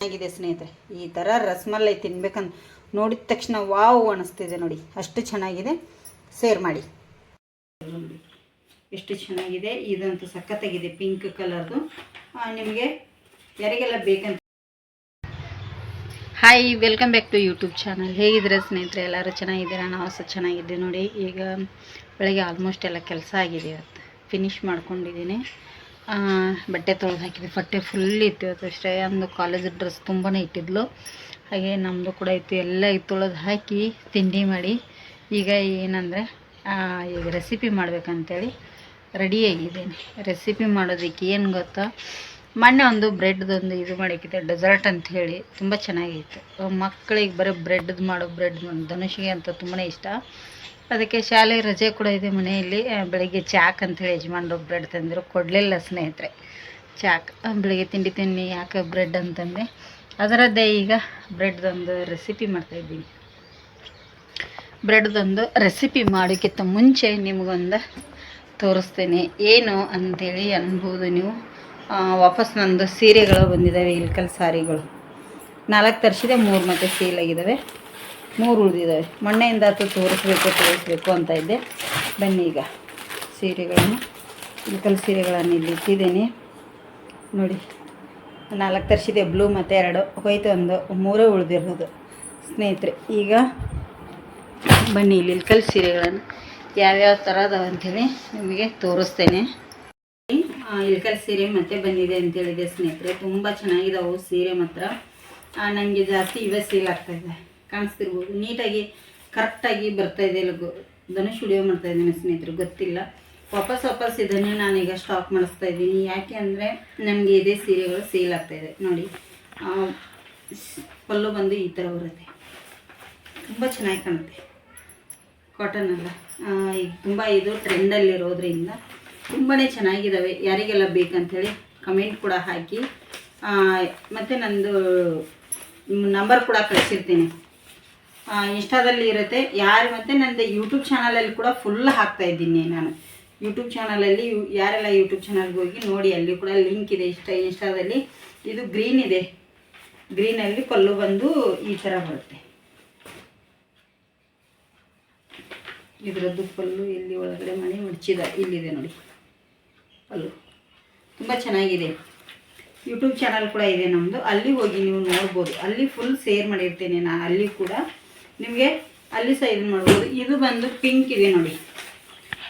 ಚೆನ್ನಾಗಿದೆ ಸ್ನೇಹಿತರೆ. ಈ ಥರ ರಸಮಲೈ ತಿನ್ಬೇಕಂತ ನೋಡಿದ ತಕ್ಷಣ ವಾವ್ ಅನಿಸ್ತಿದೆ ನೋಡಿ. ಅಷ್ಟು ಚೆನ್ನಾಗಿದೆ. ಸೇರ್ ಮಾಡಿ. ಎಷ್ಟು ಚೆನ್ನಾಗಿದೆ. ಇದಂತೂ ಸಖತ್ತಾಗಿದೆ ಪಿಂಕ್ ಕಲರ್ದು. ನಿಮಗೆ ಯಾರಿಗೆಲ್ಲ ಬೇಕಂತ hi welcome back to YouTube channel ಹೇಗಿದ್ದೀರಾ ಸ್ನೇಹಿತರೆ? ಎಲ್ಲರೂ ಚೆನ್ನಾಗಿದ್ದೀರಾ? ನಾವು ಸಹ ಚೆನ್ನಾಗಿದ್ದೆ ನೋಡಿ. ಈಗ ಬೆಳಗ್ಗೆ ಆಲ್ಮೋಸ್ಟ್ ಎಲ್ಲ ಕೆಲಸ ಆಗಿದೆ ಇವತ್ತು. ಫಿನಿಶ್ ಮಾಡ್ಕೊಂಡಿದ್ದೀನಿ. ಬಟ್ಟೆ ತೊಳೆದು ಹಾಕಿದ್ವಿ. ಬಟ್ಟೆ ಫುಲ್ ಇತ್ತು ಇವತ್ತು ಅಷ್ಟೇ. ಒಂದು ಕಾಲೇಜ್ ಡ್ರೆಸ್ ತುಂಬಾ ಇಟ್ಟಿದ್ಲು. ಹಾಗೆ ನಮ್ಮದು ಕೂಡ ಇತ್ತು. ಎಲ್ಲ ತೊಳೆದು ಹಾಕಿ ತಿಂಡಿ ಮಾಡಿ. ಈಗ ಏನಂದರೆ ಈಗ ರೆಸಿಪಿ ಮಾಡ್ಬೇಕಂತೇಳಿ ರೆಡಿಯಾಗಿದ್ದೀನಿ ರೆಸಿಪಿ ಮಾಡೋದಕ್ಕೆ ಏನು ಗೊತ್ತಾ? ಮೊನ್ನೆ ಒಂದು ಬ್ರೆಡ್ದೊಂದು ಇದು ಮಾಡಿಕ್ಕಿದೆ ಡೆಸರ್ಟ್ ಅಂತ ಹೇಳಿ. ತುಂಬ ಚೆನ್ನಾಗಿತ್ತು. ಮಕ್ಕಳಿಗೆ ಬರೀ ಬ್ರೆಡ್ದು ಮಾಡೋ ಬ್ರೆಡ್ ಧನುಷಿಗೆ ಅಂತ ತುಂಬಾ ಇಷ್ಟ. ಅದಕ್ಕೆ ಶಾಲೆ ರಜೆ ಕೂಡ ಇದೆ ಮನೆಯಲ್ಲಿ. ಬೆಳಿಗ್ಗೆ ಚಾಕ್ ಅಂತೇಳಿ ಯಜಮಾನ್ರು ಬ್ರೆಡ್ ತಂದರು. ಕೊಡಲಿಲ್ಲ ಸ್ನೇಹಿತರೆ. ಚಾಕ್ ಬೆಳಗ್ಗೆ ತಿಂಡಿ ತಿನ್ನಿ, ಯಾಕೆ ಬ್ರೆಡ್ ಅಂತಂದೆ. ಅದರದ್ದೇ ಈಗ ಬ್ರೆಡ್ದೊಂದು ರೆಸಿಪಿ ಮಾಡ್ತಾಯಿದ್ದೀನಿ ಬ್ರೆಡ್ದೊಂದು ರೆಸಿಪಿ ಮಾಡೋಕ್ಕಿಂತ ಮುಂಚೆ ನಿಮಗೊಂದು ತೋರಿಸ್ತೇನೆ. ಏನು ಅಂಥೇಳಿ ಅನ್ಬೋದು ನೀವು. ವಾಪಸ್ ನಂದು ಸೀರೆಗಳು ಬಂದಿದ್ದಾವೆ ಇಲ್ಕಲ್ ಸಾರಿಗಳು. ನಾಲ್ಕು ತರಿಸಿದೆ, ಮೂರು ಮತ್ತೆ ಸೇಲ್ ಆಗಿದ್ದಾವೆ. ಮೂರು ಉಳಿದಿದ್ದಾವೆ ಮೊನ್ನೆಯಿಂದ ಆತು ತೋರಿಸ್ಬೇಕು ತೋರಿಸ್ಬೇಕು ಅಂತ ಇದ್ದೆ. ಬನ್ನಿ ಈಗ ಸೀರೆಗಳನ್ನು. ಇಳಕಲ್ ಸೀರೆಗಳನ್ನು ಇಲ್ಲಿ ಇಟ್ಟಿದ್ದೀನಿ. ನೋಡಿ, ನಾಲ್ಕು ತರಿಸಿದೆ. ಬ್ಲೂ ಮತ್ತು ಎರಡು. ಹೋಯ್ತು ಒಂದು, ಮೂರೇ ಉಳಿದಿರೋದು. ಸ್ನೇಹಿತರೆ, ಈಗ ಬನ್ನಿ ಇಲ್ಲಿ ಇಳಕಲ್ ಸೀರೆಗಳನ್ನು ಯಾವ್ಯಾವ ಥರ ಅದಾವೆ ಅಂಥೇಳಿ ನಿಮಗೆ ತೋರಿಸ್ತೇನೆ. ಇಳಕಲ್ ಸೀರೆ ಮತ್ತೆ ಬಂದಿದೆ ಅಂತ ಹೇಳಿದೆ ಸ್ನೇಹಿತರೆ. ತುಂಬ ಚೆನ್ನಾಗಿದ್ದಾವೆ ಸೀರೆ ಮಾತ್ರ. ನನಗೆ ಜಾಸ್ತಿ ಇವೇ ಸೀಲ್ ಆಗ್ತಾ ಇದೆ. ಕಾಣಿಸ್ತಿರ್ಬೋದು. ನೀಟಾಗಿ ಕರೆಕ್ಟಾಗಿ ಬರ್ತಾ ಇದೆ ಇಲ್ಲ ಗೊ- ಧನುಷ್ ವಿಡಿಯೋ ಮಾಡ್ತಾ ಇದ್ದೀನಿ ಸ್ನೇಹಿತರು, ಗೊತ್ತಿಲ್ಲ. ವಾಪಸ್ ವಾಪಸ್ ಇದನ್ನೇ ನಾನೀಗ ಸ್ಟಾಕ್ ಮಾಡಿಸ್ತಾ ಇದ್ದೀನಿ. ಯಾಕೆ ಅಂದರೆ ನಮಗೆ ಇದೇ ಸೀರೆಗಳು ಸೇಲ್ ಆಗ್ತಾ ಇದೆ. ನೋಡಿ ಪಲ್ಲು ಬಂದು ಈ ಥರ ಬರುತ್ತೆ. ತುಂಬ ಚೆನ್ನಾಗಿ ಕಾಣುತ್ತೆ. ಕಾಟನ್ ಅಲ್ಲ. ಈಗ ತುಂಬ ಇದು ಟ್ರೆಂಡಲ್ಲಿರೋದ್ರಿಂದ ತುಂಬಾ ಚೆನ್ನಾಗಿದ್ದಾವೆ ಯಾರಿಗೆಲ್ಲ ಬೇಕಂಥೇಳಿ ಕಮೆಂಟ್ ಕೂಡ ಹಾಕಿ. ಮತ್ತು ನಂದು ನಂಬರ್ ಕೂಡ ಕಳಿಸಿರ್ತೀನಿ. ಇನ್ಸ್ಟಾದಲ್ಲಿ ಇರುತ್ತೆ. ಯಾರು ಮತ್ತು ನನ್ನದು ಯೂಟ್ಯೂಬ್ ಚಾನಲಲ್ಲಿ ಕೂಡ ಫುಲ್ ಹಾಕ್ತಾ ಇದ್ದೀನಿ ನಾನು. ಯೂಟ್ಯೂಬ್ ಚಾನಲಲ್ಲಿ ಯಾರೆಲ್ಲ ಯೂಟ್ಯೂಬ್ ಚಾನಲ್ಗೆ ಹೋಗಿ ನೋಡಿ, ಅಲ್ಲಿ ಕೂಡ ಲಿಂಕ್ ಇದೆ ಇಷ್ಟ, ಇನ್ಸ್ಟಾದಲ್ಲಿ. ಇದು ಗ್ರೀನ್ ಇದೆ. ಗ್ರೀನಲ್ಲಿ ಪಲ್ಲು ಬಂದು ಈ ಥರ ಬರುತ್ತೆ. ಇದರದ್ದು ಪಲ್ಲು ಇಲ್ಲಿ ಒಳಗಡೆ ಮನೆ ಮುಚ್ಚಿದ ಇಲ್ಲಿದೆ ನೋಡಿ. ಪಲ್ಲು ತುಂಬ ಚೆನ್ನಾಗಿದೆ. ಯೂಟ್ಯೂಬ್ ಚಾನಲ್ ಕೂಡ ಇದೆ ನಮ್ಮದು ಅಲ್ಲಿ ಹೋಗಿ ನೀವು ನೋಡ್ಬೋದು. ಅಲ್ಲಿ ಫುಲ್ ಸೇರ್ ಮಾಡಿರ್ತೇನೆ ನಾನು ಅಲ್ಲಿ ಕೂಡ ನಿಮಗೆ ಅಲ್ಲಿ ಸಹ ಇದನ್ನು ಮಾಡ್ಬೋದು. ಇದು ಬಂದು ಪಿಂಕ್ ಇದೆ ನೋಡಿ.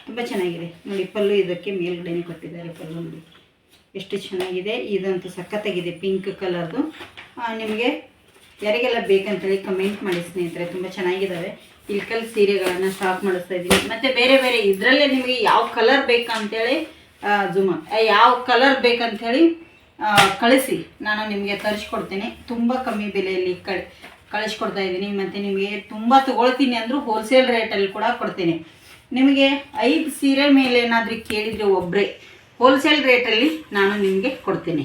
ತುಂಬ ಚೆನ್ನಾಗಿದೆ. ನೋಡಿ, ಪಲ್ಲು ಇದಕ್ಕೆ ಮೇಲ್ಗಡೆನೇ ಕೊಟ್ಟಿದ್ದಾರೆ ಪಲ್ಲು ನೋಡಿ. ಎಷ್ಟು ಚೆನ್ನಾಗಿದೆ. ಇದಂತೂ ಸಖತ್ತಾಗಿದೆ ಪಿಂಕ್ ಕಲರ್ದು ನಿಮಗೆ ಯಾರಿಗೆಲ್ಲ ಬೇಕಂತೇಳಿ ಕಮೆಂಟ್ ಮಾಡಿ ಸ್ನೇಹಿತರೆ. ತುಂಬ ಚೆನ್ನಾಗಿದ್ದಾವೆ ಇಲ್ಕಲ್ ಸೀರೆಗಳನ್ನು ಸ್ಟಾಕ್ ಮಾಡಿಸ್ತಾ ಇದ್ದೀನಿ. ಮತ್ತು ಬೇರೆ ಬೇರೆ ಇದರಲ್ಲೇ ನಿಮಗೆ ಯಾವ ಕಲರ್ ಬೇಕಂತೇಳಿ ಜುಮ ಯಾವ ಕಲರ್ ಬೇಕಂತೇಳಿ ಕಳಿಸಿ. ನಾನು ನಿಮಗೆ ತರಿಸ್ಕೊಡ್ತೇನೆ. ತುಂಬ ಕಮ್ಮಿ ಬೆಲೆಯಲ್ಲಿ ಕಳ್ ಕಳಿಸ್ಕೊಡ್ತಾ ಇದ್ದೀನಿ ಮತ್ತು ನಿಮಗೆ ತುಂಬ ತೊಗೊಳ್ತೀನಿ ಅಂದರೂ ಹೋಲ್ಸೇಲ್ ರೇಟಲ್ಲಿ ಕೂಡ ಕೊಡ್ತೀನಿ. ನಿಮಗೆ ಐದು ಸೀರೆ ಮೇಲೆ ಏನಾದರೂ ಕೇಳಿದರೆ ಒಬ್ಬರೇ ಹೋಲ್ಸೇಲ್ ರೇಟಲ್ಲಿ ನಾನು ನಿಮಗೆ ಕೊಡ್ತೀನಿ.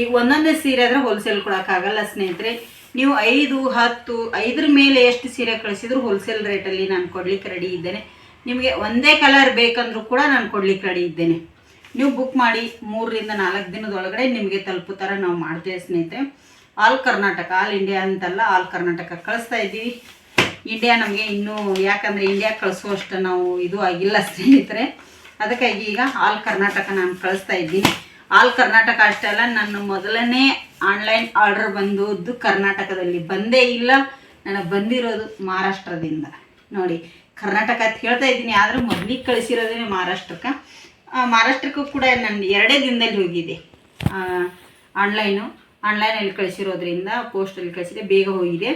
ಈಗ ಒಂದೊಂದೇ ಸೀರೆ ಆದರೆ ಹೋಲ್ಸೇಲ್ ಕೊಡೋಕ್ಕಾಗಲ್ಲ ಸ್ನೇಹಿತರೆ. ನೀವು ಐದು, ಹತ್ತು, ಐದರ ಮೇಲೆ ಎಷ್ಟು ಸೀರೆ ಕಳಿಸಿದ್ರು ಹೋಲ್ಸೇಲ್ ರೇಟಲ್ಲಿ ನಾನು ಕೊಡ್ಲಿಕ್ಕೆ ರೆಡಿ ಇದ್ದೇನೆ. ನಿಮಗೆ ಒಂದೇ ಕಲರ್ ಬೇಕಂದ್ರೂ ಕೂಡ ನಾನು ಕೊಡ್ಲಿಕ್ಕೆ ರೆಡಿ ಇದ್ದೇನೆ. ನೀವು ಬುಕ್ ಮಾಡಿ ಮೂರರಿಂದ ನಾಲ್ಕು ದಿನದೊಳಗಡೆ ನಿಮಗೆ ತಲುಪೋ ಥರ ನಾವು ಮಾಡ್ತೇವೆ ಸ್ನೇಹಿತರೆ. ಆಲ್ ಕರ್ನಾಟಕ, ಆಲ್ ಇಂಡಿಯಾ ಅಂತಲ್ಲ ಆಲ್ ಕರ್ನಾಟಕ ಕಳಿಸ್ತಾ ಇದ್ದೀವಿ. ಇಂಡಿಯಾ ನಮಗೆ ಇನ್ನೂ ಯಾಕಂದರೆ ಇಂಡಿಯಾ ಕಳಿಸುವಷ್ಟು ನಾವು ಇದು ಆಗಿಲ್ಲ ಸ್ನೇಹಿತರೆ. ಅದಕ್ಕಾಗಿ ಈಗ ಆಲ್ ಕರ್ನಾಟಕ ನಾನು ಕಳಿಸ್ತಾ ಇದ್ದೀನಿ. ಆಲ್ ಕರ್ನಾಟಕ ಅಷ್ಟೇ ಅಲ್ಲ, ನನ್ನ ಮೊದಲನೇ ಆನ್ಲೈನ್ ಆರ್ಡರ್ ಬಂದದ್ದು ಕರ್ನಾಟಕದಲ್ಲಿ ಬಂದೇ ಇಲ್ಲ. ನನಗೆ ಬಂದಿರೋದು ಮಹಾರಾಷ್ಟ್ರದಿಂದ. ನೋಡಿ, ಕರ್ನಾಟಕ ಅಂತ ಹೇಳ್ತಾ ಇದ್ದೀನಿ, ಆದರೂ ಮೊದಲಿಗೆ ಕಳಿಸಿರೋದೇ ಮಹಾರಾಷ್ಟ್ರಕ್ಕೆ. ಮಹಾರಾಷ್ಟ್ರಕ್ಕೂ ಕೂಡ ನಾನು ಎರಡೇ ದಿನದಲ್ಲಿ ಹೋಗಿದೆ. ಆನ್ಲೈನು. ಆನ್ಲೈನಲ್ಲಿ ಕಳಿಸಿರೋದ್ರಿಂದ ಪೋಸ್ಟಲ್ಲಿ ಕಳಿಸಿದೆ. ಬೇಗ ಹೋಗಿದೆ.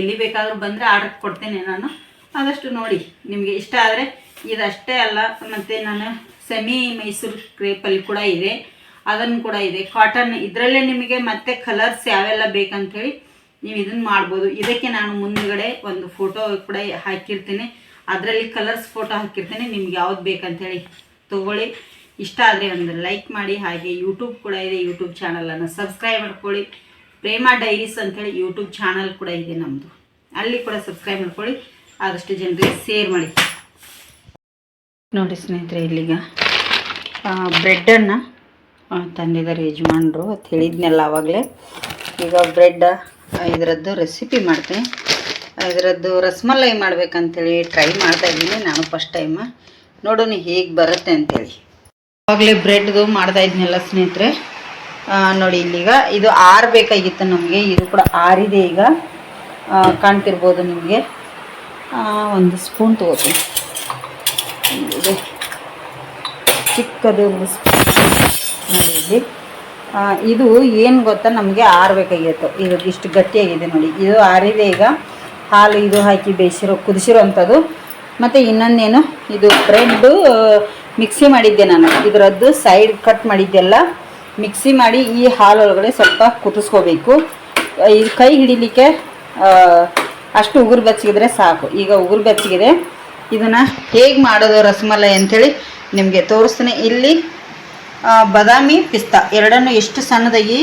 ಎಲ್ಲಿ ಬೇಕಾದರೂ ಬಂದರೆ ಆರ್ಡರ್ ಕೊಡ್ತೇನೆ ನಾನು. ಆದಷ್ಟು ನೋಡಿ, ನಿಮಗೆ ಇಷ್ಟ ಆದರೆ ಇದಷ್ಟೇ ಅಲ್ಲ, ಮತ್ತು ನಾನು ಸೆಮಿ ಮೈಸೂರು ಕ್ರೇಪಲ್ಲಿ ಕೂಡ ಇದೆ. ಅದನ್ನು ಕೂಡ ಇದೆ. ಕಾಟನ್ ಇದರಲ್ಲೇ ನಿಮಗೆ ಮತ್ತೆ ಕಲರ್ಸ್ ಯಾವೆಲ್ಲ ಬೇಕಂಥೇಳಿ ನೀವು ಇದನ್ನು ಮಾಡ್ಬೋದು. ಇದಕ್ಕೆ ನಾನು ಮುಂದುಗಡೆ ಒಂದು ಫೋಟೋ ಕೂಡ ಹಾಕಿರ್ತೀನಿ. ಅದರಲ್ಲಿ ಕಲರ್ಸ್ ಫೋಟೋ ಹಾಕಿರ್ತೀನಿ. ನಿಮ್ಗೆ ಯಾವ್ದು ಬೇಕಂಥೇಳಿ ತೊಗೊಳ್ಳಿ. ಇಷ್ಟ ಆದರೆ ಒಂದು ಲೈಕ್ ಮಾಡಿ, ಹಾಗೆ ಯೂಟ್ಯೂಬ್ ಕೂಡ ಇದೆ. ಯೂಟ್ಯೂಬ್ ಚಾನಲನ್ನು ಸಬ್ಸ್ಕ್ರೈಬ್ ಮಾಡ್ಕೊಳ್ಳಿ. ಪ್ರೇಮ ಡೈರೀಸ್ ಅಂತೇಳಿ ಯೂಟ್ಯೂಬ್ ಚಾನಲ್ ಕೂಡ ಇದೆ ನಮ್ಮದು ಅಲ್ಲಿ ಕೂಡ ಸಬ್ಸ್ಕ್ರೈಬ್ ಮಾಡ್ಕೊಳ್ಳಿ. ಆದಷ್ಟು ಜನರಿಗೆ ಸೇರ್ ಮಾಡಿ. ನೋಡಿ ಸ್ನೇಹಿತರೆ, ಇಲ್ಲಿಗ ಬ್ರೆಡ್ಡನ್ನು ತಂದಿದ್ದಾರೆ ಯಜಮಾನರು. ಅಂತ ಹೇಳಿದ್ನೆಲ್ಲ ಆವಾಗಲೇ ಈಗ ಬ್ರೆಡ್ ಇದರದ್ದು ರೆಸಿಪಿ ಮಾಡ್ತೀನಿ. ಇದರದ್ದು ರಸಮಲೈ ಮಾಡ್ಬೇಕಂತೇಳಿ ಟ್ರೈ ಮಾಡ್ತಾ ಇದ್ದೀನಿ ನಾನು ಫಸ್ಟ್ ಟೈಮ್ ನೋಡೋಣ ಹೇಗೆ ಬರುತ್ತೆ ಅಂತೇಳಿ. ಆವಾಗಲೇ ಬ್ರೆಡ್ದು ಮಾಡ್ತಾ ಇದ್ನಲ್ಲ ಸ್ನೇಹಿತರೆ. ನೋಡಿ ಇಲ್ಲಿಗ ಇದು ಆರಬೇಕಾಗಿತ್ತು ನಮಗೆ, ಇದು ಕೂಡ ಆರಿದೆ ಈಗ. ಕಾಣ್ತಿರ್ಬೋದು ನಿಮಗೆ. ಒಂದು ಸ್ಪೂನ್ ತಗೋತೀನಿ. ಚಿಕ್ಕದು ಸ್ಪೂನ್. ನೋಡಿ ಇಲ್ಲಿ. ಇದು ಏನು ಗೊತ್ತಾ? ನಮಗೆ ಆರಬೇಕಾಗಿತ್ತು. ಇದು ಇಷ್ಟು ಗಟ್ಟಿಯಾಗಿದೆ ನೋಡಿ. ಇದು ಆರಿದೆ ಈಗ. ಹಾಲು ಇದು ಹಾಕಿ ಬೇಯಿಸಿರೋ ಕುದಿಸಿರೋ ಅಂಥದ್ದು ಮತ್ತು ಇನ್ನೊಂದೇನು? ಇದು ಬ್ರೆಡ್ಡು ಮಿಕ್ಸಿ ಮಾಡಿದ್ದೆ ನಾನು. ಇದರದ್ದು ಸೈಡ್ ಕಟ್ ಮಾಡಿದ್ದೆಲ್ಲ. ಮಿಕ್ಸಿ ಮಾಡಿ ಈ ಹಾಲೊಳಗಡೆ ಸ್ವಲ್ಪ ಕುದಿಸ್ಕೋಬೇಕು. ಇದು ಕೈ ಹಿಡಿಲಿಕ್ಕೆ ಅಷ್ಟು ಉಗುರು ಬೆಚ್ಚಗಿದ್ರೆ ಸಾಕು. ಈಗ ಉಗುರು ಬೆಚ್ಚಗಿದೆ. ಇದನ್ನು ಹೇಗೆ ಮಾಡೋದು ರಸಮಲೈ ಅಂಥೇಳಿ ನಿಮಗೆ ತೋರಿಸ್ತೀನಿ. ಇಲ್ಲಿ ಬದಾಮಿ ಬಾದಾಮಿ ಪಿಸ್ತಾ. ಎರಡನ್ನು ಎಷ್ಟು ಸಣ್ಣದಾಗಿ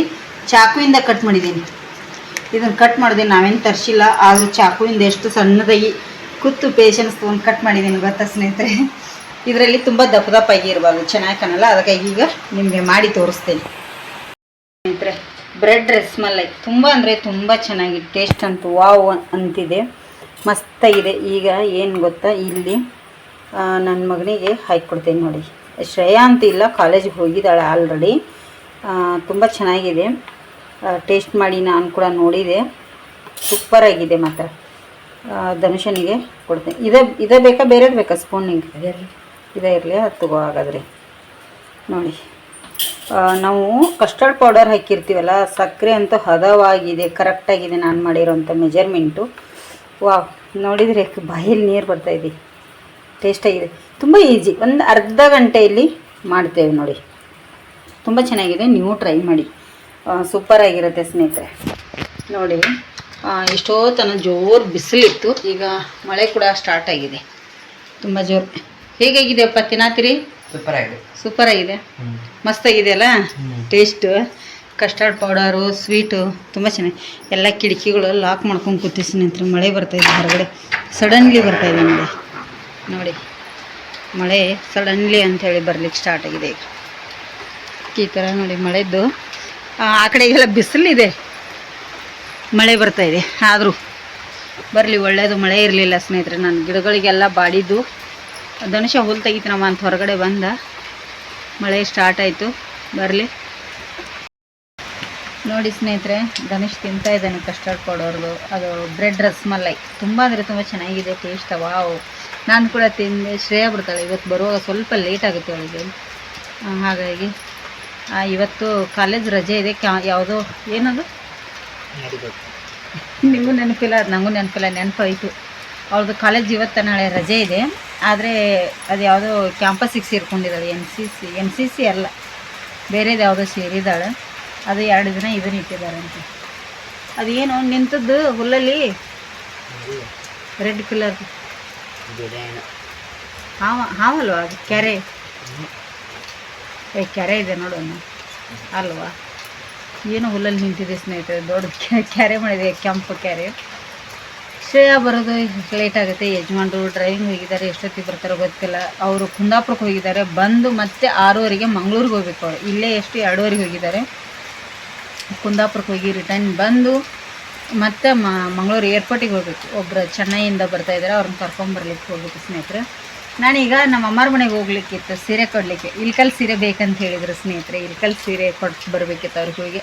ಚಾಕುವಿಂದ ಕಟ್ ಮಾಡಿದ್ದೀನಿ. ಇದನ್ನು ಕಟ್ ಮಾಡಿದೆ, ನಾವೇನು ತರಿಸಿಲ್ಲ. ಆದರೂ ಚಾಕುವಿಂದ ಎಷ್ಟು ಸಣ್ಣದಾಗಿ, ಕುತ್ತು ಪೇಷನ್ಸ್ ತೊಗೊಂಡು ಕಟ್ ಮಾಡಿದ್ದೀನಿ, ಗೊತ್ತಾ ಸ್ನೇಹಿತರೆ? ಇದರಲ್ಲಿ ತುಂಬ ದಪ್ಪ ದಪ್ಪಾಗಿ ಇರಬಾರ್ದು, ಚೆನ್ನಾಗಿ ಕಾಣಲ್ಲ? ಅದಕ್ಕಾಗಿ ಈಗ ನಿಮಗೆ ಮಾಡಿ ತೋರಿಸ್ತೇನೆ. ಸ್ನೇಹಿತರೆ ಬ್ರೆಡ್ ರಸ್ಮಲೈ ತುಂಬ ಅಂದರೆ ತುಂಬ ಚೆನ್ನಾಗಿ ಟೇಸ್ಟ್ ಅಂತೂ ವಾವ್ ಅಂತಿದೆ. ಮಸ್ತಾಗಿದೆ ಈಗ ಏನು ಗೊತ್ತಾ? ಇಲ್ಲಿ ನನ್ನ ಮಗನಿಗೆ ಹಾಕಿಕೊಡ್ತೇನೆ ನೋಡಿ. ಶ್ರೇಯಾ ಅಂತ ಇಲ್ಲ ಕಾಲೇಜಿಗೆ ಹೋಗಿದ್ದಾಳೆ ಆಲ್ರೆಡಿ ತುಂಬ ಚೆನ್ನಾಗಿದೆ. ಟೇಸ್ಟ್ ಮಾಡಿ ನಾನು ಕೂಡ ನೋಡಿದೆ. ಸೂಪರಾಗಿದೆ ಮಾತ್ರ. ಧನುಷನಿಗೆ ಕೊಡ್ತೇನೆ. ಇದೇ ಇದೇ ಬೇಕಾ? ಬೇರೆದು ಬೇಕಾ? ಸ್ಪೂನಿಗೆ ಇದೇ ಇರಲಿ, ಅದು ತಗೋ ಹಾಗಾದರೆ. ನೋಡಿ ನಾವು ಕಸ್ಟರ್ಡ್ ಪೌಡರ್ ಹಾಕಿರ್ತೀವಲ್ಲ ಸಕ್ಕರೆ ಅಂತೂ ಹದವಾಗಿದೆ ಕರೆಕ್ಟಾಗಿದೆ ನಾನು ಮಾಡಿರೋಂಥ ಮೆಜರ್ಮೆಂಟು ವಾವ್, ನೋಡಿದರೆ ಬಾಯಲ್ಲಿ ನೀರು ಬರ್ತಾ ಇದೆ. ಟೇಸ್ಟಾಗಿದೆ ತುಂಬ ಈಸಿ ಒಂದು ಅರ್ಧ ಗಂಟೆಯಲ್ಲಿ ಮಾಡ್ತೇವೆ ನೋಡಿ. ತುಂಬ ಚೆನ್ನಾಗಿದೆ, ನೀವು ಟ್ರೈ ಮಾಡಿ. ಸೂಪರಾಗಿರುತ್ತೆ ಸ್ನೇಹಿತರೆ. ನೋಡಿ ಎಷ್ಟೋ ತನ ಜೋರು ಬಿಸಿಲಿತ್ತು, ಈಗ ಮಳೆ ಕೂಡ ಸ್ಟಾರ್ಟ್ ಆಗಿದೆ. ತುಂಬ ಜೋರು. ಹೇಗಾಗಿದೆಯಪ್ಪ ತಿನ್ನಾತಿರಿ? ಸೂಪರ್ ಆಗಿದೆ ಸೂಪರ್ ಆಗಿದೆ ಮಸ್ತಾಗಿದೆ ಅಲ್ಲ ಟೇಸ್ಟ್ ಕಸ್ಟರ್ಡ್ ಪೌಡರು ಸ್ವೀಟು ತುಂಬ ಚೆನ್ನಾಗಿ. ಎಲ್ಲ ಕಿಟಕಿಗಳು ಲಾಕ್ ಮಾಡ್ಕೊಂಡು ಕೂತಿಸಿ ಸ್ನೇಹಿತರೆ ಮಳೆ ಬರ್ತಾಯಿದೆ ಹೊರಗಡೆ. ಸಡನ್ಲಿ ಬರ್ತಾಯಿದೆ ನೋಡಿ ನೋಡಿ. ಮಳೆ ಸಡನ್ಲಿ ಅಂಥೇಳಿ ಬರ್ಲಿಕ್ಕೆ ಸ್ಟಾರ್ಟ್ ಆಗಿದೆ ಈಗ. ಈ ಥರ ನೋಡಿ ಮಳೆದ್ದು ಆ ಕಡೆಗೆಲ್ಲ ಬಿಸಿಲಿದೆ. ಮಳೆ ಬರ್ತಾಯಿದೆ ಇದೆ. ಆದರೂ ಬರಲಿ ಒಳ್ಳೆಯದು ಮಳೆ ಇರಲಿಲ್ಲ ಸ್ನೇಹಿತರೆ. ನಾನು ಗಿಡಗಳಿಗೆಲ್ಲ ಬಾಡಿದ್ದು. ಧನುಷ ಹುಲ್ ತೆಗಿತೀನಮ್ಮ ಅಂತ ಹೊರಗಡೆ ಬಂದ. ಮಳೆ ಸ್ಟಾರ್ಟ್ ಆಯಿತು. ಬರಲಿ. ನೋಡಿ ಸ್ನೇಹಿತರೆ ಧನುಷ್ ತಿಂತಾ ಇದ್ದಾನೆ ಕಸ್ಟರ್ಡ್ ಪೌಡರ್ದು ಅದು ಬ್ರೆಡ್ ರಸ್ಮಲೈ. ತುಂಬ ಅಂದರೆ ತುಂಬ ಚೆನ್ನಾಗಿದೆ ಟೇಸ್ಟ್ ವಾವ್ ನಾನು ಕೂಡ ತಿಂದೆ. ಶ್ರೇಯ ಬಿಡ್ತಾಳೆ ಇವತ್ತು ಬರುವಾಗ ಸ್ವಲ್ಪ ಲೇಟ್ ಆಗುತ್ತೆ ಅವಳಿಗೆ. ಹಾಗಾಗಿ ಇವತ್ತು ಕಾಲೇಜ್ ರಜೆ ಇದೆ. ಕ್ಯಾ ಯಾವುದೋ ಏನದು? ನಿಮಗೂ ನೆನಪಿಲ್ಲ ಅದು ನನಗೂ ನೆನಪಿಲ್ಲ ನೆನಪಾಯಿತು. ಅವ್ರದ್ದು ಕಾಲೇಜ್ ಇವತ್ತು ನಾಳೆ ರಜೆ ಇದೆ. ಆದರೆ ಅದು ಯಾವುದೋ ಕ್ಯಾಂಪಸ್ಸಿಗೆ ಸೇರ್ಕೊಂಡಿದ್ದಾಳೆ N C C N C C ಅಲ್ಲ. ಬೇರೆದು ಯಾವುದೋ ಸೇರಿದ್ದಾಳೆ. ಅದು ಎರಡು ದಿನ ಇದನ್ನ ಇಟ್ಟಿದ್ದಾರೆ ಅಂತ. ಅದು ಏನು ನಿಂತದ್ದು ಹುಲ್ಲಲ್ಲಿ? ರೆಡ್ ಕಲರ್ ಹಾವ ಹಾವಲ್ವಾ ಅದು? ಕೆರೆ. ಏ ಕೆರೆ ಇದೆ ನೋಡೋಣ ಅಲ್ವಾ? ಏನು ಹುಲ್ಲಲ್ಲಿ ನಿಂತಿದೆ ಸ್ನೇಹಿತರೆ ದೊಡ್ಡ ಕೆರೆ ಮಾಡಿದೆ ಕೆಂಪು ಕೆರೆ. ಶ್ರೇಯ ಬರೋದು ಲೇಟ್ ಆಗುತ್ತೆ. ಯಜಮಾನ್ರು ಡ್ರೈವಿಂಗ್ ಹೋಗಿದ್ದಾರೆ, ಎಷ್ಟೊತ್ತಿಗೆ ಬರ್ತಾರೋ ಗೊತ್ತಿಲ್ಲ. ಅವರು ಕುಂದಾಪುರಕ್ಕೆ ಹೋಗಿದ್ದಾರೆ. ಬಂದು ಮತ್ತೆ ಆರೂವರೆಗೆ ಮಂಗಳೂರಿಗೆ ಹೋಗ್ಬೇಕು ಅವರು. ಇಲ್ಲೇ ಎಷ್ಟು, ಎರಡೂವರೆಗೆ ಹೋಗಿದ್ದಾರೆ. ಕುಂದಾಪುರಕ್ಕೆ ಹೋಗಿ ರಿಟರ್ನ್ ಬಂದು ಮತ್ತೆ ಮಂಗಳೂರು ಏರ್ಪೋರ್ಟಿಗೆ ಹೋಗ್ಬೇಕು. ಒಬ್ಬರು ಚೆನ್ನೈಯಿಂದ ಬರ್ತಾ ಇದ್ದಾರೆ. ಅವ್ರನ್ನ ಕರ್ಕೊಂಬರ್ಲಿಕ್ಕೆ ಹೋಗ್ಬೇಕು ಸ್ನೇಹಿತರೆ. ನಾನೀಗ ನಮ್ಮ ಅಮ್ಮರ ಮನೆಗೆ ಹೋಗ್ಲಿಕ್ಕಿತ್ತು, ಸೀರೆ ಕೊಡಲಿಕ್ಕೆ. ಇಲ್ಕಲ್ ಸೀರೆ ಬೇಕಂತ ಹೇಳಿದರು ಸ್ನೇಹಿತರೆ. ಇಲ್ಕಲ್ ಸೀರೆ ಕೊಟ್ಟು ಬರಬೇಕಿತ್ತು ಅವ್ರಿಗೆ ಹೋಗಿ.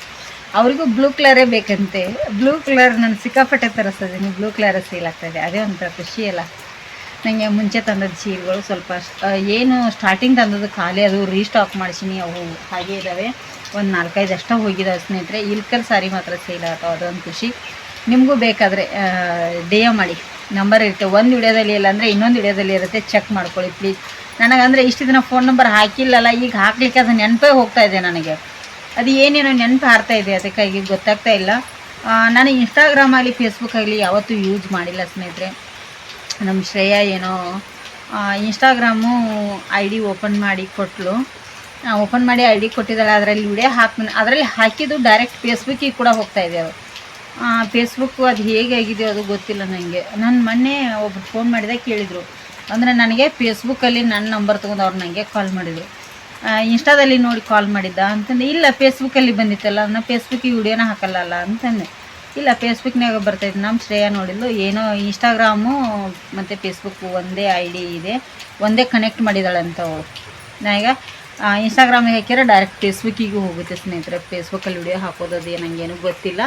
ಅವರಿಗೂ ಬ್ಲೂ ಕಲರೇ ಬೇಕಂತೆ. ಬ್ಲೂ ಕಲರ್ ನಾನು ಸಿಕ್ಕಾಪಟ್ಟೆ ತರಿಸ್ತಿದ್ದೀನಿ ಬ್ಲೂ ಕಲರ್ ಸೇಲ್ ಆಗ್ತಾಯಿದೆ. ಅದೇ ಒಂಥರ ಖುಷಿ ಅಲ್ಲ. ನನಗೆ ಮುಂಚೆ ತಂದದ್ದು ಸೀರೆಗಳು ಸ್ವಲ್ಪ ಏನು ಸ್ಟಾರ್ಟಿಂಗ್ ತಂದದ್ದು ಖಾಲಿ, ಅದು ರೀಸ್ಟಾಕ್ ಮಾಡಿಸಿನಿ, ಅವು ಹಾಗೆ ಇದ್ದಾವೆ ಒಂದು ನಾಲ್ಕೈದು ಅಷ್ಟೇ ಹೋಗಿದ್ದಾವೆ ಸ್ನೇಹಿತರೆ. ಇಲ್ಕಲ್ ಸಾರಿ ಮಾತ್ರ ಸೇಲ್ ಆಗ್ತಾವೆ ಅದೊಂದು ಖುಷಿ. ನಿಮಗೂ ಬೇಕಾದರೆ ಎಂ ಮಾಡಿ. ನಂಬರ್ ಇರುತ್ತೆ. ಒಂದು ವಿಡಿಯೋದಲ್ಲಿ ಇಲ್ಲ ಅಂದರೆ ಇನ್ನೊಂದು ವಿಡಿಯೋದಲ್ಲಿ ಇರುತ್ತೆ. ಚೆಕ್ ಮಾಡ್ಕೊಳ್ಳಿ ಪ್ಲೀಸ್ ನನಗಂದರೆ ಇಷ್ಟು ದಿನ ಫೋನ್ ನಂಬರ್ ಹಾಕಿಲ್ಲಲ್ಲ, ಈಗ ಹಾಕ್ಲಿಕ್ಕೆ ಅದು ನೆನಪೇ ಹೋಗ್ತಾ ಇದೆ ನನಗೆ. ಅದು ಏನೇನೋ ನೆನಪು ಹಾರ್ತಾ ಇದೆ ಅದಕ್ಕಾಗಿ ಗೊತ್ತಾಗ್ತಾ ಇಲ್ಲ. ನಾನು ಇನ್ಸ್ಟಾಗ್ರಾಮ್ ಆಗಲಿ ಫೇಸ್ಬುಕ್ ಆಗಲಿ ಯಾವತ್ತೂ ಯೂಸ್ ಮಾಡಿಲ್ಲ ಸ್ನೇಹಿತರೆ. ನಮ್ಮ ಶ್ರೇಯಾ ಏನೋ ಇನ್ಸ್ಟಾಗ್ರಾಮು ಐ ಡಿ ಓಪನ್ ಮಾಡಿ ಕೊಟ್ಟಳು ಓಪನ್ ಮಾಡಿ ಐ ಡಿ ಕೊಟ್ಟಿದ್ದಾಳೆ, ಅದರಲ್ಲಿ ವಿಡಿಯೋ ಹಾಕಿ, ಅದರಲ್ಲಿ ಹಾಕಿದ್ದು ಡೈರೆಕ್ಟ್ ಫೇಸ್ಬುಕ್ಕಿಗೆ ಕೂಡ ಹೋಗ್ತಾ ಇದೆ ಅವರು ಫೇಸ್ಬುಕ್ಕು ಅದು ಹೇಗೆ ಆಗಿದೆಯೋ ಅದು ಗೊತ್ತಿಲ್ಲ ನನಗೆ ನಾನು ಮೊನ್ನೆ ಒಬ್ಬರು ಫೋನ್ ಮಾಡಿದಾಗ ಕೇಳಿದರು. ಅಂದರೆ ನನಗೆ ಫೇಸ್ಬುಕ್ಕಲ್ಲಿ ನನ್ನ ನಂಬರ್ ತೊಗೊಂಡು ಅವ್ರು ನನಗೆ ಕಾಲ್ ಮಾಡಿದರು. ಇನ್ಸ್ಟಾದಲ್ಲಿ ನೋಡಿ ಕಾಲ್ ಮಾಡಿದ್ದ ಅಂತಂದು. ಇಲ್ಲ ಫೇಸ್ಬುಕ್ಕಲ್ಲಿ ಬಂದಿತ್ತಲ್ಲ ನಾ ಫೇಸ್ಬುಕ್ಕಿಗೆ ವಿಡಿಯೋನ ಹಾಕಲ್ಲಲ್ಲ ಅಂತಂದೆ. ಇಲ್ಲ ಫೇಸ್ಬುಕ್ನಾಗ ಬರ್ತೈತೆ ನಮ್ಮ ಶ್ರೇಯ ನೋಡಿದ್ಲು, ಏನೋ ಇನ್ಸ್ಟಾಗ್ರಾಮು ಮತ್ತು ಫೇಸ್ಬುಕ್ಕು ಒಂದೇ ಐ ಡಿ ಇದೆ, ಒಂದೇ ಕನೆಕ್ಟ್ ಮಾಡಿದಾಳಂತ ಅವಳು. ನಾ ಈಗ ಇನ್ಸ್ಟಾಗ್ರಾಮಿಗೆ ಹಾಕಿದ್ರೆ ಡೈರೆಕ್ಟ್ ಫೇಸ್ಬುಕ್ಕಿಗೂ ಹೋಗುತ್ತೆ ಸ್ನೇಹಿತರೆ. ಫೇಸ್ಬುಕ್ಕಲ್ಲಿ ವಿಡಿಯೋ ಹಾಕೋದು ನನಗೇನು ಗೊತ್ತಿಲ್ಲ.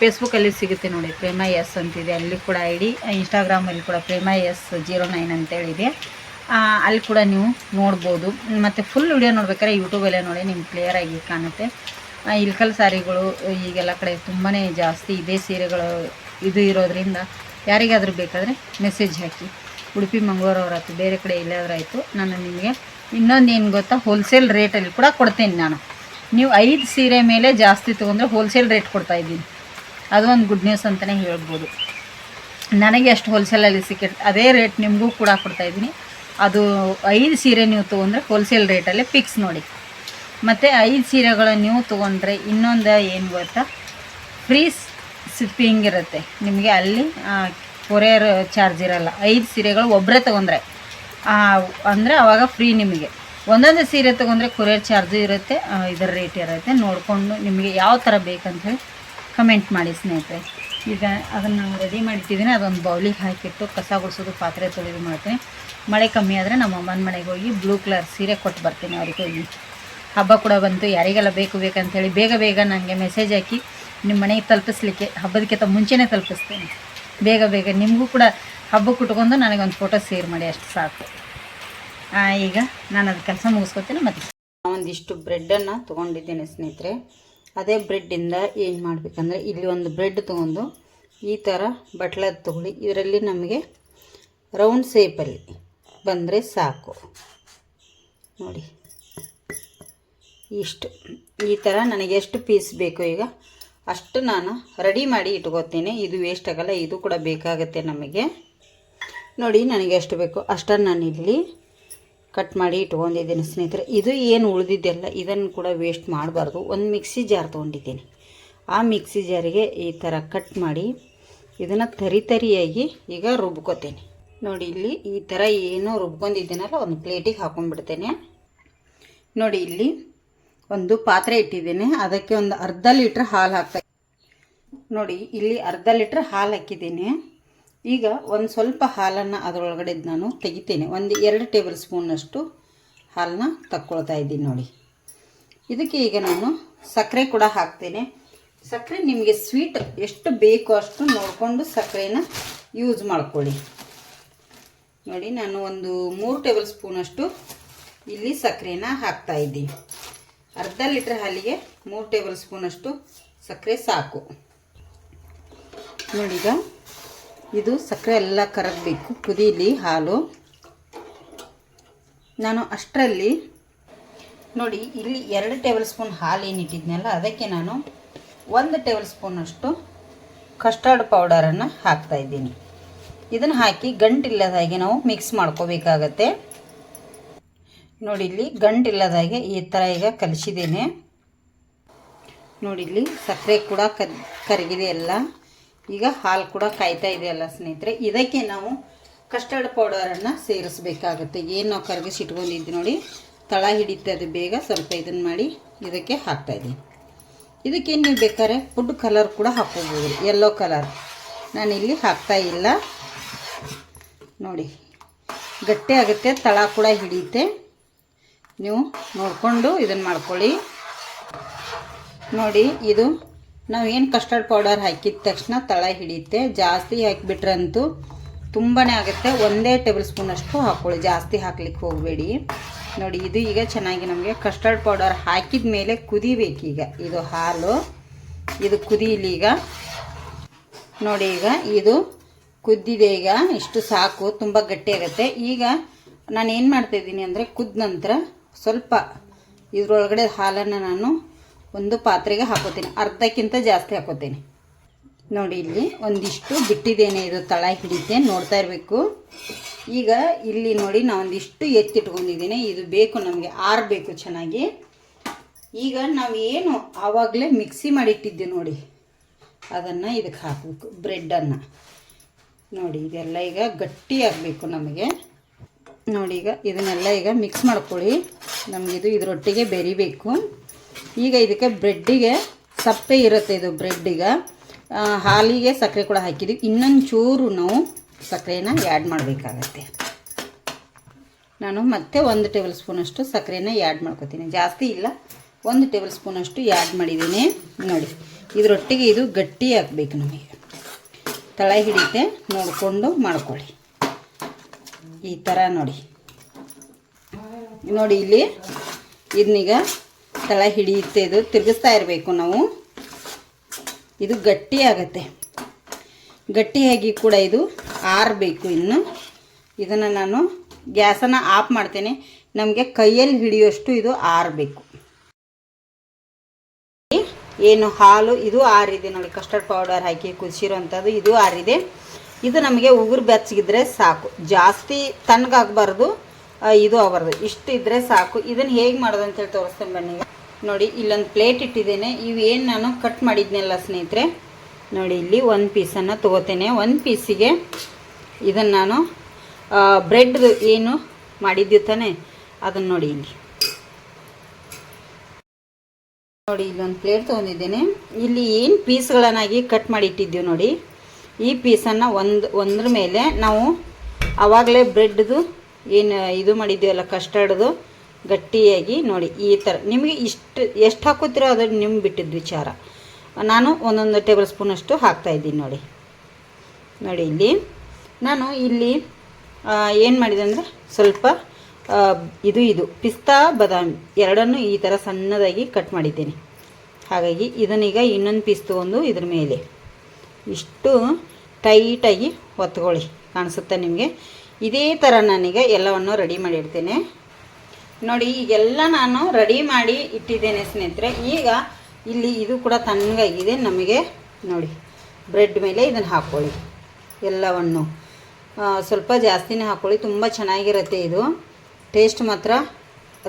ಫೇಸ್ಬುಕ್ಕಲ್ಲಿ ಸಿಗುತ್ತೆ ನೋಡಿ ಪ್ರೇಮ ಎಸ್ ಅಂತಿದೆ. ಅಲ್ಲಿ ಕೂಡ ಐ ಡಿ ಇನ್ಸ್ಟಾಗ್ರಾಮಲ್ಲಿ ಕೂಡ ಪ್ರೇಮ ಎಸ್ ಜೀರೋ ನೈನ್ ಅಂತೇಳಿದೆ. ಅಲ್ಲಿ ಕೂಡ ನೀವು ನೋಡ್ಬೋದು. ಮತ್ತು ಫುಲ್ ವಿಡಿಯೋ ನೋಡ್ಬೇಕಾದ್ರೆ ಯೂಟ್ಯೂಬಲ್ಲೇ ನೋಡಿ ನಿಮ್ಗೆ ಕ್ಲಿಯರಾಗಿ ಕಾಣುತ್ತೆ. ಇಳ್ಕಲ್ ಸಾರಿಗಳು, ಈಗೆಲ್ಲ ಕಡೆ ತುಂಬಾ ಜಾಸ್ತಿ ಇದೇ ಸೀರೆಗಳು ಇದು ಇರೋದ್ರಿಂದ ಯಾರಿಗಾದರೂ ಬೇಕಾದರೆ ಮೆಸೇಜ್ ಹಾಕಿ. ಉಡುಪಿ ಮಂಗಳೂರವ್ರಾಯ್ತು ಬೇರೆ ಕಡೆ ಎಲ್ಲಾದರೂ ಆಯಿತು, ನಾನು ನಿಮಗೆ ಇನ್ನೊಂದು ಏನು ಗೊತ್ತಾ ಹೋಲ್ಸೇಲ್ ರೇಟಲ್ಲಿ ಕೂಡ ಕೊಡ್ತೇನೆ ನಾನು. ನೀವು ಐದು ಸೀರೆ ಮೇಲೆ ಜಾಸ್ತಿ ತೊಗೊಂಡ್ರೆ ಹೋಲ್ಸೇಲ್ ರೇಟ್ ಕೊಡ್ತಾ ಇದ್ದೀನಿ. ಅದು ಒಂದು ಗುಡ್ ನ್ಯೂಸ್ ಅಂತಲೇ ಹೇಳ್ಬೋದು. ನನಗೆ ಅಷ್ಟು ಹೋಲ್ಸೇಲಲ್ಲಿ ಸಿಕ್ಕಿ ಅದೇ ರೇಟ್ ನಿಮಗೂ ಕೂಡ ಕೊಡ್ತಾ ಇದ್ದೀನಿ. ಅದು ಐದು ಸೀರೆ ನೀವು ತೊಗೊಂಡ್ರೆ ಹೋಲ್ಸೇಲ್ ರೇಟಲ್ಲೇ ಫಿಕ್ಸ್ ನೋಡಿ. ಮತ್ತು ಐದು ಸೀರೆಗಳು ನೀವು ತೊಗೊಂಡ್ರೆ ಇನ್ನೊಂದು ಏನು ಗೊತ್ತಾ? ಫ್ರೀ ಶಿಪ್ಪಿಂಗ್ ಇರುತ್ತೆ. ನಿಮಗೆ ಅಲ್ಲಿ ಕೊರಿಯರ್ ಚಾರ್ಜ್ ಇರಲ್ಲ. ಐದು ಸೀರೆಗಳು ಒಬ್ಬರೇ ತೊಗೊಂಡ್ರೆ. ಅಂದರೆ ಆವಾಗ ಫ್ರೀ ನಿಮಗೆ. ಒಂದೊಂದು ಸೀರೆ ತೊಗೊಂಡ್ರೆ ಕೊರಿಯರ್ ಚಾರ್ಜು ಇರುತ್ತೆ ಇದರ ರೇಟ್ ಇರುತ್ತೆ. ನೋಡಿಕೊಂಡು ನಿಮಗೆ ಯಾವ ಥರ ಬೇಕಂತ ಹೇಳಿ ಕಮೆಂಟ್ ಮಾಡಿ ಸ್ನೇಹಿತರೆ. ಈಗ ಅದನ್ನು ರೆಡಿ ಮಾಡಿಟ್ಟಿದ್ದೀನಿ ಅದೊಂದು ಬೌಲಿಗೆ ಹಾಕಿಟ್ಟು ಕಸ ಗುಡಿಸೋದು ಪಾತ್ರೆ ತೊಳೆದು ಮಾಡ್ತೀನಿ. ಮಳೆ ಕಮ್ಮಿ ಆದರೆ ನಮ್ಮ ಅಮ್ಮನ ಮನೆಗೆ ಹೋಗಿ ಬ್ಲೂ ಕಲರ್ ಸೀರೆ ಕೊಟ್ಟು ಬರ್ತೀನಿ ಅವ್ರಿಗೆ ಹೋಗಿ ಹಬ್ಬ ಕೂಡ ಬಂತು. ಯಾರಿಗೆಲ್ಲ ಬೇಕು ಬೇಕಂತೇಳಿ ಬೇಗ ಬೇಗ ನನಗೆ ಮೆಸೇಜ್ ಹಾಕಿ ನಿಮ್ಮ ಮನೆಗೆ ತಲುಪಿಸ್ಲಿಕ್ಕೆ ಹಬ್ಬದಕ್ಕಿಂತ ಮುಂಚೆನೇ ತಲುಪಿಸ್ತೀನಿ. ಬೇಗ ಬೇಗ. ನಿಮಗೂ ಕೂಡ ಹಬ್ಬಕ್ಕೆ ಉಟ್ಕೊಂಡು ನನಗೊಂದು ಫೋಟೋ ಶೇರ್ ಮಾಡಿ, ಅಷ್ಟು ಸಾಕು. ಈಗ ನಾನು ಅದು ಕೆಲಸ ಮುಗಿಸ್ಕೊತೀನಿ, ಮತ್ತು ಒಂದಿಷ್ಟು ಬ್ರೆಡ್ಡನ್ನು ತೊಗೊಂಡಿದ್ದೇನೆ ಸ್ನೇಹಿತರೆ. ಅದೇ ಬ್ರೆಡ್ಡಿಂದ ಏನು ಮಾಡಬೇಕಂದ್ರೆ ಇಲ್ಲಿ ಒಂದು ಬ್ರೆಡ್ ತೊಗೊಂಡು ಈ ಥರ ಬಟ್ಲದ ತೊಗೊಳ್ಳಿ. ಇದರಲ್ಲಿ ನಮಗೆ ರೌಂಡ್ ಶೇಪಲ್ಲಿ ಬಂದರೆ ಸಾಕು. ನೋಡಿ. ಇಷ್ಟು. ಈ ಥರ ನನಗೆ ಎಷ್ಟು ಪೀಸ್ ಬೇಕು ಈಗ ಅಷ್ಟು ನಾನು ರೆಡಿ ಮಾಡಿ ಇಟ್ಕೋತೀನಿ ಇದು ವೇಸ್ಟ್ ಆಗಲ್ಲ, ಇದು ಕೂಡ ಬೇಕಾಗುತ್ತೆ ನಮಗೆ. ನೋಡಿ, ನನಗೆ ಎಷ್ಟು ಬೇಕು ಅಷ್ಟನ್ನು ನಾನು ಇಲ್ಲಿ ಕಟ್ ಮಾಡಿ ಇಟ್ಕೊಂಡಿದ್ದೀನಿ ಸ್ನೇಹಿತರೆ. ಇದು ಏನು ಉಳಿದಿದ್ದೆಲ್ಲ ಇದನ್ನು ಕೂಡ ವೇಸ್ಟ್ ಮಾಡಬಾರ್ದು. ಒಂದು ಮಿಕ್ಸಿ ಜಾರ್ ತೊಗೊಂಡಿದ್ದೀನಿ. ಆ ಮಿಕ್ಸಿ ಜಾರಿಗೆ ಈ ಥರ ಕಟ್ ಮಾಡಿ ಇದನ್ನು ತರಿ ತರಿಯಾಗಿ ಈಗ ರುಬ್ಕೋತೇನೆ. ನೋಡಿ, ಇಲ್ಲಿ ಈ ಥರ ಏನು ರುಬ್ಕೊಂಡಿದ್ದೀನಲ್ಲ, ಒಂದು ಪ್ಲೇಟಿಗೆ ಹಾಕೊಂಡ್ಬಿಡ್ತೇನೆ. ನೋಡಿ, ಇಲ್ಲಿ ಒಂದು ಪಾತ್ರೆ ಇಟ್ಟಿದ್ದೀನಿ. ಅದಕ್ಕೆ ಒಂದು ಅರ್ಧ ಲೀಟ್ರ್ ಹಾಲು ಹಾಕ್ತಾ ನೋಡಿ, ಇಲ್ಲಿ ಅರ್ಧ ಲೀಟ್ರ್ ಹಾಲು ಹಾಕಿದ್ದೀನಿ. ಈಗ ಒಂದು ಸ್ವಲ್ಪ ಹಾಲನ್ನು ಅದರೊಳಗಡೆ ನಾನು ತೆಗಿತೇನೆ. ಒಂದು ಎರಡು ಟೇಬಲ್ ಸ್ಪೂನಷ್ಟು ಹಾಲನ್ನ ತಕ್ಕೊಳ್ತಾ ಇದ್ದೀನಿ ನೋಡಿ. ಇದಕ್ಕೆ ಈಗ ನಾನು ಸಕ್ಕರೆ ಕೂಡ ಹಾಕ್ತೇನೆ. ಸಕ್ಕರೆ ನಿಮಗೆ ಸ್ವೀಟ್ ಎಷ್ಟು ಬೇಕೋ ಅಷ್ಟು ನೋಡಿಕೊಂಡು ಸಕ್ಕರೆನ ಯೂಸ್ ಮಾಡ್ಕೊಳ್ಳಿ. ನೋಡಿ, ನಾನು ಒಂದು ಮೂರು ಟೇಬಲ್ ಸ್ಪೂನಷ್ಟು ಇಲ್ಲಿ ಸಕ್ಕರೆನ ಹಾಕ್ತಾ ಇದ್ದೀನಿ. ಅರ್ಧ ಲೀಟ್ರ್ ಹಾಲಿಗೆ ಮೂರು ಟೇಬಲ್ ಸ್ಪೂನಷ್ಟು ಸಕ್ಕರೆ ಸಾಕು. ನೋಡಿ ಈಗ ಇದು ಸಕ್ಕರೆ ಎಲ್ಲ ಕರಗಬೇಕು. ಕುದೀಲಿ, ಹಾಲು. ನಾನು ಅಷ್ಟರಲ್ಲಿ, ನೋಡಿ, ಇಲ್ಲಿ ಎರಡು ಟೇಬಲ್ ಸ್ಪೂನ್ ಹಾಲು ಏನಿಟ್ಟಿದ್ನಲ್ಲ ಅದಕ್ಕೆ ನಾನು ಒಂದು ಟೇಬಲ್ ಸ್ಪೂನಷ್ಟು ಕಸ್ಟರ್ಡ್ ಪೌಡರನ್ನು ಹಾಕ್ತಾ ಇದ್ದೀನಿ. ಇದನ್ನು ಹಾಕಿ ಗಂಟಿಲ್ಲದ ಹಾಗೆ ನಾವು ಮಿಕ್ಸ್ ಮಾಡ್ಕೋಬೇಕಾಗತ್ತೆ. ನೋಡಿ, ಇಲ್ಲಿ ಗಂಟಿಲ್ಲದ ಹಾಗೆ ಈ ಥರ ಈಗ ಕಲಿಸಿದ್ದೇನೆ. ನೋಡಿ, ಇಲ್ಲಿ ಸಕ್ಕರೆ ಕೂಡ ಕರ್, ಕರಗಿದೆ ಎಲ್ಲ. ಈಗ ಹಾಲು ಕೂಡ ಕಾಯ್ತಾ ಇದೆಯಲ್ಲ ಸ್ನೇಹಿತರೆ? ಇದಕ್ಕೆ ನಾವು ಕಸ್ಟರ್ಡ್ ಪೌಡರನ್ನು ಸೇರಿಸಬೇಕಾಗುತ್ತೆ. ಏನು ನಾವು ಕರಗಿಸಿ ಇಟ್ಕೊಂಡಿದ್ದು ನೋಡಿ. ತಳ ಹಿಡಿತದೆ ಬೇಗ. ಸ್ವಲ್ಪ ಇದನ್ನು ಮಾಡಿ ಇದಕ್ಕೆ ಹಾಕ್ತಾಯಿದ್ದೀನಿ ಇದಕ್ಕೆ ನೀವು ಬೇಕಾದ್ರೆ? ಫುಡ್ ಕಲರ್ ಕೂಡ ಹಾಕ್ಕೋಬೋದು. ಯೆಲ್ಲೋ ಕಲರ್ ನಾನಿಲ್ಲಿ ಹಾಕ್ತಾ ಇಲ್ಲ. ನೋಡಿ. ಗಟ್ಟಿ ಆಗುತ್ತೆ. ತಳ ಕೂಡ ಹಿಡಿಯುತ್ತೆ. ನೀವು ನೋಡಿಕೊಂಡು ಇದನ್ನು ಮಾಡ್ಕೊಳ್ಳಿ. ನೋಡಿ, ಇದು ನಾವು ಏನು ಕಸ್ಟರ್ಡ್ ಪೌಡರ್ ಹಾಕಿದ ತಕ್ಷಣ ತಳ ಹಿಡಿಯುತ್ತೆ. ಜಾಸ್ತಿ ಹಾಕಿಬಿಟ್ರಂತೂ ತುಂಬಾ ಆಗುತ್ತೆ. ಒಂದೇ ಟೇಬಲ್ ಸ್ಪೂನ್ ಅಷ್ಟು ಹಾಕ್ಕೊಳ್ಳಿ ಜಾಸ್ತಿ ಹಾಕ್ಲಿಕ್ಕೆ ಹೋಗಬೇಡಿ. ನೋಡಿ, ಇದು ಈಗ ಚೆನ್ನಾಗಿ ನಮಗೆ ಕಸ್ಟರ್ಡ್ ಪೌಡರ್ ಹಾಕಿದ ಮೇಲೆ ಕುದಿಬೇಕೀಗ. ಇದು ಹಾಲು. ಇದು ಕುದೀಲಿ ಈಗ. ನೋಡಿ ಈಗ ಇದು ಕುದ್ದಿದೆ ಈಗ. ಇಷ್ಟು ಸಾಕು. ತುಂಬ ಆಗುತ್ತೆ. ಈಗ ನಾನು ಏನು ಮಾಡ್ತಾಯಿದ್ದೀನಿ ಅಂದರೆ ಕುದ್ದ ನಂತರ ಸ್ವಲ್ಪ ಇದರೊಳಗಡೆ ಹಾಲನ್ನು ನಾನು ಒಂದು ಪಾತ್ರೆಗೆ ಹಾಕೋತೀನಿ. ಅರ್ಧಕ್ಕಿಂತ ಜಾಸ್ತಿ ಹಾಕೋತೀನಿ. ನೋಡಿ, ಇಲ್ಲಿ ಒಂದಿಷ್ಟು ಬಿಟ್ಟಿದ್ದೇನೆ. ಇದು ತಳ ಹಿಡಿತೆ, ನೋಡ್ತಾ ಇರಬೇಕು. ಈಗ ಇಲ್ಲಿ ನೋಡಿ ನಾನು ಒಂದಿಷ್ಟು ಎತ್ತಿಟ್ಕೊಂಡಿದ್ದೀನಿ. ಇದು ಬೇಕು, ನಮಗೆ ಆರಬೇಕು ಚೆನ್ನಾಗಿ. ಈಗ ನಾವು ಏನು ಆವಾಗಲೇ ಮಿಕ್ಸಿ ಮಾಡಿಟ್ಟಿದ್ದೆ ನೋಡಿ. ಅದನ್ನು ಇದಕ್ಕೆ ಹಾಕಬೇಕು. ಬ್ರೆಡ್ಡನ್ನು ನೋಡಿ, ಇದೆಲ್ಲ ಈಗ ಗಟ್ಟಿ ಆಗಬೇಕು ನಮಗೆ. ನೋಡಿ, ಈಗ ಇದನ್ನೆಲ್ಲ ಈಗ ಮಿಕ್ಸ್ ಮಾಡ್ಕೊಳ್ಳಿ. ನಮಗಿದು ಇದರೊಟ್ಟಿಗೆ ಬೆರಿಬೇಕು. ಈಗ ಇದಕ್ಕೆ ಬ್ರೆಡ್ಡಿಗೆ ಸಪ್ಪೆ ಇರುತ್ತೆ ಇದು ಬ್ರೆಡ್ಡಿಗೆ. ಹಾಲಿಗೆ ಸಕ್ಕರೆ ಕೂಡ ಹಾಕಿದ್ದೀವಿ. ಇನ್ನೊಂದು ಚೂರು ನಾವು ಸಕ್ಕರೆನ ಆ್ಯಡ್ ಮಾಡಬೇಕಾಗತ್ತೆ. ನಾನು ಮತ್ತೆ ಒಂದು ಟೇಬಲ್ ಸ್ಪೂನಷ್ಟು ಸಕ್ಕರೆನ ಆ್ಯಡ್ ಮಾಡ್ಕೊತೀನಿ. ಜಾಸ್ತಿ ಇಲ್ಲ. ಒಂದು ಟೇಬಲ್ ಸ್ಪೂನಷ್ಟು ಆ್ಯಡ್ ಮಾಡಿದ್ದೀನಿ. ನೋಡಿ, ಇದರೊಟ್ಟಿಗೆ ಇದು ಗಟ್ಟಿ ಹಾಕ್ಬೇಕು ನಮಗೆ. ತಳ ಹಿಡಿತೆ ನೋಡಿಕೊಂಡು ಮಾಡ್ಕೊಳ್ಳಿ. ಈ ಥರ ನೋಡಿ. ನೋಡಿ ಇಲ್ಲಿ ಇದನ್ನೀಗ ತಳ ಹಿಡಿಯುತ್ತೆ ಇದು ತಿರುಗಿಸ್ತಾ ಇರಬೇಕು ನಾವು. ಇದು ಗಟ್ಟಿ ಆಗತ್ತೆ. ಗಟ್ಟಿಯಾಗಿ ಕೂಡ ಇದು ಆರಬೇಕು ಇನ್ನು. ಇದನ್ನು ನಾನು ಗ್ಯಾಸನ್ನು ಆಫ್ ಮಾಡ್ತೇನೆ. ನಮಗೆ ಕೈಯಲ್ಲಿ ಹಿಡಿಯೋಷ್ಟು ಇದು ಆರಬೇಕು. ಏನು ಹಾಲು ಇದು ಆರಿದೆ. ನೋಡಿ ಕಸ್ಟರ್ಡ್ ಪೌಡರ್ ಹಾಕಿ ಕುದಿಸಿರೋಂಥದ್ದು ಇದು ಆರಿದೆ. ಇದು ನಮಗೆ ಉಗುರು ಬೆಚ್ಚಗಿದ್ರೆ ಸಾಕು. ಜಾಸ್ತಿ ತಣ್ಣಗಾಗಬಾರ್ದು ಇದು ಆಗಬಾರ್ದು. ಇಷ್ಟು ಇದ್ದರೆ ಸಾಕು. ಇದನ್ನು ಹೇಗೆ ಮಾಡೋದು ಅಂತೇಳಿ ತೋರಿಸ್ತೇನೆ ಬನ್ನಿ. ನೋಡಿ, ಇಲ್ಲೊಂದು ಪ್ಲೇಟ್ ಇಟ್ಟಿದ್ದೇನೆ. ಇವೇನು ನಾನು ಕಟ್ ಮಾಡಿದ್ನಲ್ಲ ಸ್ನೇಹಿತರೆ? ನೋಡಿ, ಇಲ್ಲಿ ಒಂದು ಪೀಸನ್ನು ತೊಗೋತೇನೆ. ಒಂದು ಪೀಸಿಗೆ ಇದನ್ನು ನಾನು ಬ್ರೆಡ್ದು ಏನು ಮಾಡಿದ್ದೀವಿ ತಾನೆ? ಅದನ್ನು ನೋಡಿ ಇಲ್ಲಿ. ನೋಡಿ, ಇಲ್ಲೊಂದು ಪ್ಲೇಟ್ ತೊಗೊಂಡಿದ್ದೇನೆ. ಇಲ್ಲಿ ಏನು ಪೀಸ್ಗಳನ್ನಾಗಿ ಕಟ್ ಮಾಡಿ ಇಟ್ಟಿದ್ದೀವಿ ನೋಡಿ. ಈ ಪೀಸನ್ನು ಒಂದು, ಒಂದ್ರ ಮೇಲೆ ನಾವು ಆವಾಗಲೇ ಬ್ರೆಡ್ದು ಏನು ಇದು ಮಾಡಿದ್ದೀವಲ್ಲ ಕಸ್ಟರ್ಡ್ದು ಗಟ್ಟಿಯಾಗಿ ನೋಡಿ, ಈ ಥರ ನಿಮಗೆ ಇಷ್ಟು, ಎಷ್ಟು ಹಾಕೋತೀರೋ ಅದು ನಿಮ್ಗೆ ಬಿಟ್ಟಿದ್ದು ವಿಚಾರ. ನಾನು ಒಂದೊಂದು ಟೇಬಲ್ ಸ್ಪೂನಷ್ಟು ಹಾಕ್ತಾಯಿದ್ದೀನಿ ನೋಡಿ. ನೋಡಿ ಇಲ್ಲಿ. ನಾನು ಇಲ್ಲಿ ಏನು ಮಾಡಿದೆ ಅಂದರೆ ಸ್ವಲ್ಪ ಇದು ಇದು, ಪಿಸ್ತಾ ಬದಾಮಿ ಎರಡನ್ನು ಈ ಥರ ಸಣ್ಣದಾಗಿ ಕಟ್ ಮಾಡಿದ್ದೀನಿ. ಹಾಗಾಗಿ ಇದನ್ನೀಗ ಇನ್ನೊಂದು ಪೀಸ್ ತೊಗೊಂಡು ಇದ್ರ ಮೇಲೆ. ಇಷ್ಟು ಟೈಟಾಗಿ ಒತ್ಕೊಳ್ಳಿ. ಕಾಣಿಸುತ್ತೆ ನಿಮಗೆ? ಇದೇ ಥರ ನಾನೀಗ ಎಲ್ಲವನ್ನು ರೆಡಿ ಮಾಡಿ ಇಡ್ತೇನೆ ನೋಡಿ, ಈಗೆಲ್ಲ ನಾನು ರೆಡಿ ಮಾಡಿ ಇಟ್ಟಿದ್ದೇನೆ ಸ್ನೇಹಿತರೆ. ಈಗ ಇಲ್ಲಿ ಇದು ಕೂಡ ತಣ್ಣಗಾಗಿದೆ. ನಮಗೆ ನೋಡಿ ಬ್ರೆಡ್ ಮೇಲೆ ಇದನ್ನು ಹಾಕ್ಕೊಳ್ಳಿ ಎಲ್ಲವನ್ನು ಸ್ವಲ್ಪ ಜಾಸ್ತಿನೇ ಹಾಕ್ಕೊಳ್ಳಿ ತುಂಬ ಚೆನ್ನಾಗಿರುತ್ತೆ ಇದು. ಟೇಸ್ಟ್ ಮಾತ್ರ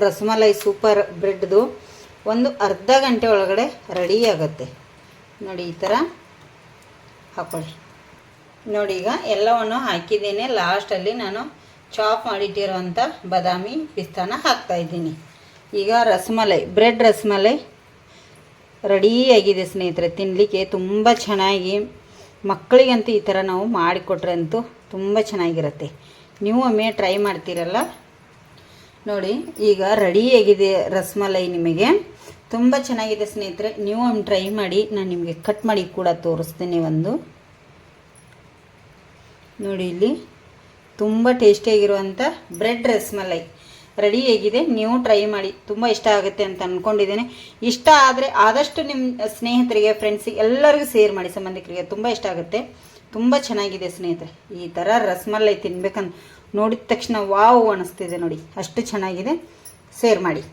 ರಸಮಲೈ ಸೂಪರ್ ಬ್ರೆಡ್ದು ಒಂದು ಅರ್ಧ ಗಂಟೆ ಒಳಗಡೆ ರೆಡಿ ಆಗುತ್ತೆ. ನೋಡಿ, ಈ ಥರ ಹಾಕ್ಕೊಳ್ಳಿ ನೋಡಿ, ಈಗ ಎಲ್ಲವನ್ನು ಹಾಕಿದ್ದೇನೆ. ಲಾಸ್ಟಲ್ಲಿ ನಾನು ಚಾಪ್ ಮಾಡಿಟ್ಟಿರುವಂಥ ಬಾದಾಮಿ ಪಿಸ್ತಾನ ಹಾಕ್ತಾ ಇದ್ದೀನಿ. ಈಗ ರಸಮಲೈ, ಬ್ರೆಡ್ ರಸಮಲೈ ರೆಡಿಯಾಗಿದೆ ಸ್ನೇಹಿತರೆ ತಿನ್ನಲಿಕ್ಕೆ ತುಂಬ ಚೆನ್ನಾಗಿ. ಮಕ್ಕಳಿಗಂತೂ ಈ ಥರ ನಾವು ಮಾಡಿಕೊಟ್ರೆ ಅಂತೂ ತುಂಬ ಚೆನ್ನಾಗಿರುತ್ತೆ. ನೀವು ಒಮ್ಮೆ ಟ್ರೈ ಮಾಡ್ತೀರಲ್ಲ? ನೋಡಿ, ಈಗ ರೆಡಿಯಾಗಿದೆ ರಸಮಲೈ ನಿಮಗೆ. ತುಂಬ ಚೆನ್ನಾಗಿದೆ ಸ್ನೇಹಿತರೆ, ನೀವು ಒಮ್ಮೆ ಟ್ರೈ ಮಾಡಿ, ನಾನು ನಿಮಗೆ ಕಟ್ ಮಾಡಿ ಕೂಡ ತೋರಿಸ್ತೀನಿ ಒಂದು. ನೋಡಿ ಇಲ್ಲಿ. ತುಂಬ ಟೇಸ್ಟಿಯಾಗಿರುವಂಥ ಬ್ರೆಡ್ ರಸ್ಮಲೈ ರೆಡಿ ಆಗಿದೆ ನೀವು ಟ್ರೈ ಮಾಡಿ. ತುಂಬ ಇಷ್ಟ ಆಗುತ್ತೆ ಅಂತ ಅಂದ್ಕೊಂಡಿದ್ದೇನೆ ಇಷ್ಟ ಆದರೆ ಆದಷ್ಟು ನಿಮ್ಮ ಸ್ನೇಹಿತರಿಗೆ ಫ್ರೆಂಡ್ಸಿಗೆ ಎಲ್ಲರಿಗೂ ಸೇರ್ ಮಾಡಿ, ಸಂಬಂಧಿಕರಿಗೆ. ತುಂಬ ಇಷ್ಟ ಆಗುತ್ತೆ. ತುಂಬ ಚೆನ್ನಾಗಿದೆ ಸ್ನೇಹಿತರೆ. ಈ ಥರ ರಸ್ಮಲೈ ತಿನ್ಬೇಕಂತ ನೋಡಿದ ತಕ್ಷಣ ವಾವ್ ಅನಿಸ್ತಿದೆ ನೋಡಿ. ಅಷ್ಟು ಚೆನ್ನಾಗಿದೆ. ಸೇರ್ ಮಾಡಿ.